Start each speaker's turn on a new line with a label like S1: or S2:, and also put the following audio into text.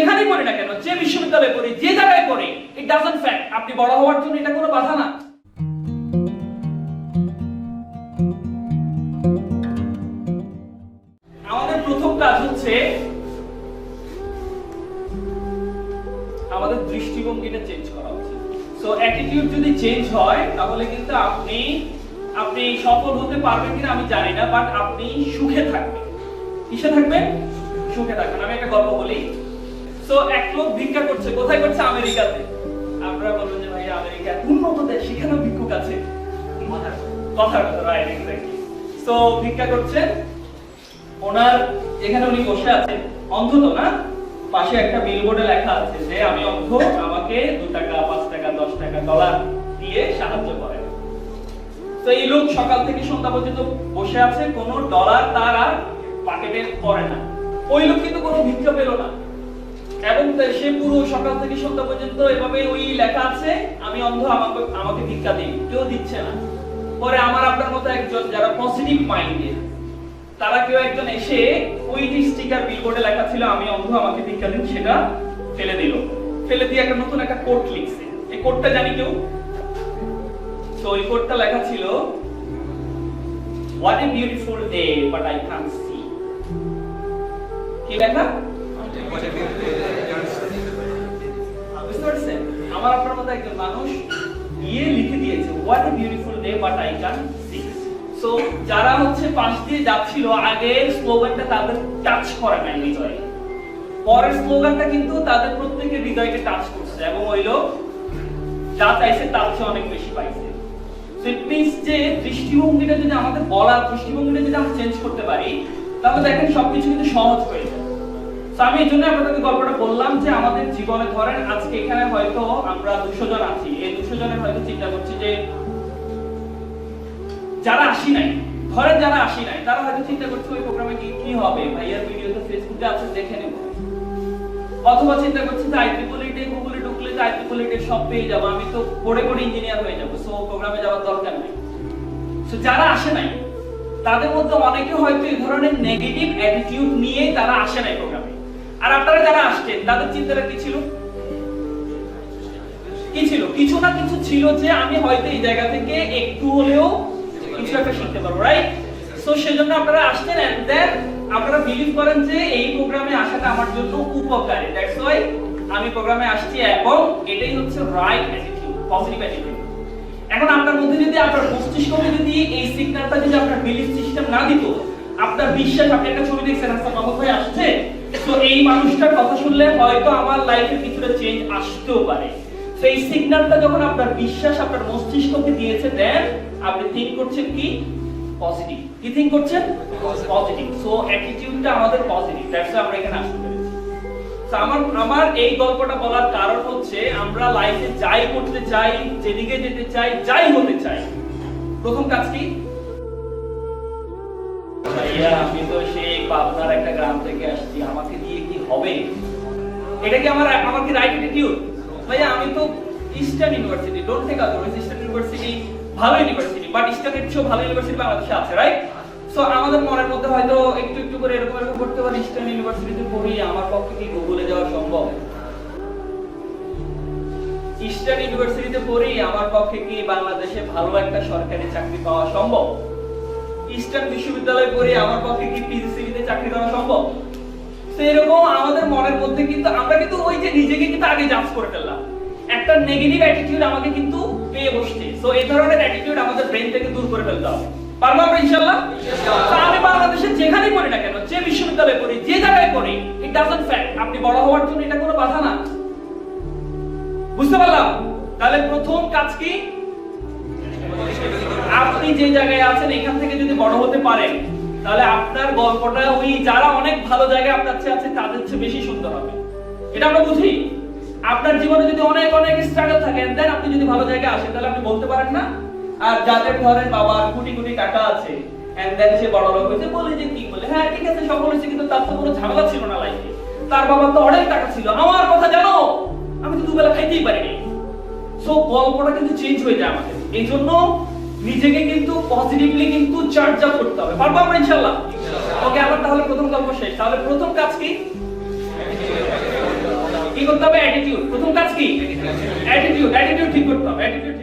S1: যেখানেই পড়ি না কেন, যে বিশ্ববিদ্যালয়ে পড়ি, যে জায়গায় পড়ি ইট ডাজন্ট ফ্যাক্ট আপনি বড় হওয়ার জন্য এটা কোনো বাধা না। আমাদের প্রথম কাজ হচ্ছে আমাদের দৃষ্টিভঙ্গিটা চেঞ্জ করা উচিত। সো অ্যাটিটিউড যদি চেঞ্জ হয়, তাহলে কিন্তু আপনি আপনি সফল হতে পারবেন কিনা আমি জানি না বাট আপনি সুখে থাকবেন। কিসে থাকবেন? সুখে থাকবেন। আমি একটা গল্প বলি। সো এক লোক ভিক্ষা করছে, কোথায় করছে? আমেরিকাতে। আপনারা বলবেন যে ভাই আমেরিকা উন্নত দেশ, সেখানেও ভিক্ষুক আছে। কথার কথা রাইট এক্স্যাক্টলি সো ভিক্ষা করছেন ওনার, এখানে উনি বসে আছেন। অন্ধ তো না, পাশে একটা বিলবোর্ডে লেখা আছে যে, আমি অন্ধ, আমাকে দু টাকা, পাঁচ টাকা, দশ টাকা ডলার দিয়ে সাহায্য করেন। তো এই লোক সকাল থেকে সন্ধ্যা পর্যন্ত বসে আছে, কোনো ডলার তার আর পকেটে পড়ে না। ওই লোক কিন্তু কোনো ভিক্ষা পেল না। এবং সে পুরো সকাল থেকে সন্ধ্যা পর্যন্ত এভাবে ওই লেখা আছে, আমি অন্ধ, আমাকে আমাকে ভিক্ষা দিন কেউ দিচ্ছে না। পরে আমার আপনার মতো একজন যারা পজিটিভ মাইন্ডের তারা কেউ একজন এসে ওই যে স্টিকার বিলবোর্ডে লেখা ছিল, আমি অন্ধ, আমাকে ভিক্ষা দিন সেটা ফেলে দিল। ফেলে দিয়ে একটা নতুন একটা কোড লিখছে। এই কোডটা জানি কেউ? তো ওই কোডটা লেখা ছিল what a beautiful day but I can't see কি লেখা? আমার আপনার মতো একজন মানুষ গিয়ে লিখে দিয়েছে what a beautiful day but I can see যারা হচ্ছে পাশ দিয়ে যাচ্ছিল, আগের স্লোগানটা তাদের টাচ করে নাই হৃদয়ে। পরের স্লোগানটা কিন্তু তাদের প্রত্যেকের হৃদয়কে টাচ করছে এবং ওই লোক যা চাইছে তার চেয়ে অনেক বেশি পাইছে। সো ইট মিন্স যে দৃষ্টিভঙ্গিটা যদি আমাদের বলার, দৃষ্টিভঙ্গিটা যদি আমরা চেঞ্জ করতে পারি, তাহলে দেখেন সবকিছু কিন্তু সহজ হয়ে যায়। আমি এই জন্য আপনাদেরকে গল্পটা বললাম যে আমাদের জীবনে ধরেন আজকে এখানে হয়তো আমরা দুশো জন আছি। এই দুশো জনের হয়তো চিন্তা করছি যে যারা আসি নাই, ধরেন যারা আসি নাই, তারা হয়তো চিন্তা করছে ওই প্রোগ্রামে কি কি হবে? ভাইয়ার ভিডিও তো ফেসবুকে আছে, দেখে নেব। অথবা চিন্তা করছে যে আইটি পলিটে গুগলে ঢুকলে যে আইটি পলিটে সব পেয়ে যাব। আমি তো পড়ে পড়ে ইঞ্জিনিয়ার হয়ে যাব সো প্রোগ্রামে যাওয়ার দরকার নেই। সো যারা আসে নাই, তাদের মধ্যে অনেকে হয়তো এই ধরনের নেগেটিভ অ্যাটিটিউড নিয়ে তারা আসে নাই প্রোগ্রামে আর আপনারা যারা আসছেন, তাদের চিন্তাটা কি ছিল? কি ছিল? কিছু না কিছু ছিল যে আমি হয়তো এই জায়গা থেকে একটু হলেও কিছু একটা শিখতে পারব রাইট সো সেজন্য আপনারা আসছেন এন্ড দেন আপনারা বিলিভ করেন যে এই প্রোগ্রামে আসাটা আমার জন্য উপকারী। দ্যাটস ওয়াই আমি প্রোগ্রামে আসছি এবং এটাই হচ্ছে রাইট অ্যাটিটিউড পজিটিভ অ্যাটিটিউড এখন আপনার মধ্যে যদি আপনার মস্তিষ্ককে যদি এই সিগন্যালটা যদি আপনার বিলিফ সিস্টেম না দিত, আপনার বিশ্বাস, আপনি একটা ছবি দেখছেন হাসান মাহমুদ ভাই আসছে? তো এই মানুষটার কথা শুনলে হয়তো আমার লাইফে কিছুটা চেঞ্জ আসতেও পারে। তো এই সিগন্যালটা যখন আপনার বিশ্বাস আপনার মস্তিষ্ককে দিয়েছে দেন আপনি থিঙ্ক করছেন কি? পজিটিভ কি থিঙ্ক করছেন? পজিটিভ সো অ্যাটিটিউডটা আমাদের পজিটিভ দ্যাটস আমরা এখানে আসতে পেরেছি। আমার আমার এই গল্পটা বলার কারণ হচ্ছে আমরা লাইফে যাই করতে চাই যেদিকে যেতে চাই যাই হতে চাই। প্রথম কাজ কি? ইস্টার্ন একটু করে ইস্টার্ন ইউনিভার্সিটিতে পড়ি যাওয়া সম্ভব? ইস্টার্ন ইউনিভার্সিটিতে পড়ি, আমার পক্ষে কি বাংলাদেশে ভালো একটা সরকারি চাকরি পাওয়া সম্ভব? ইস্টার্ন বিশ্ববিদ্যালয়ে পড়ি আমার পক্ষে কি পিজিসিবিতে চাকরি করা সম্ভব? তো এরকম আমাদের মনের মধ্যে কিন্তু আমরা কিন্তু ওই যে নিজেকে কিন্তু আগে জাজ করে ফেললাম। একটা নেগেটিভ অ্যাটিটিউড আমাকে কিন্তু পেয়ে বসছে। সো এই ধরনের অ্যাটিটিউড আমাদের ব্রেন থেকে দূর করে ফেলতে হবে। পারব আমরা ইনশাআল্লাহ? তো আমি বাংলাদেশে যেখানেই পড়ি না কেন যে বিশ্ববিদ্যালয়ে পড়ি যে জায়গায় পড়ি ইট ডাজন্ট ফ্যাক্ট আপনি বড় হওয়ার জন্য এটা কোনো বাধা না। বুঝতে পারলাম? তাহলে প্রথম কাজ কি? আপনি যে জায়গায় আছেন, এখান থেকে যদি বড় হতে পারেন, তাহলে আপনার গল্পটা ওই যারা অনেক ভালো জায়গায় আপনার চেয়ে আছে, তাদের চেয়ে বেশি সুন্দর হবে। এটা আমরা বুঝি। আপনার জীবনে যদি অনেক অনেক স্ট্রাগল থাকে দেন আপনি যদি ভালো জায়গায় আসেন, তাহলে আপনি বলতে পারেন না, আর যাদের ধরেন বাবার কোটি কোটি টাকা আছে এন্ড দেন সে বড় লোক হয়েছে, বলে যে কি বলে হ্যাঁ ঠিক আছে, সফল হয়েছে, কিন্তু তার তো কোনো ঝামেলা ছিল না লাইফে তার বাবার তো অনেক টাকা ছিল। আমার কথা জানো, আমি তো দুবেলা খাইতেই পারিনি। সো গল্পটা কিন্তু চেঞ্জ হয়ে যায় আমাদের। এই জন্য নিজেকে কিন্তু পজিটিভলি কিন্তু চার্জ আপ করতে হবে। পারব আমরা ইনশাল্লাহ? ওকে আবার তাহলে প্রথম গল্প শেষ। তাহলে প্রথম কাজ কি? কি করতে হবে? অ্যাটিটিউড প্রথম কাজ কি? অ্যাটিটিউড অ্যাটিটিউড ঠিক করতে হবে। অ্যাটিটিউড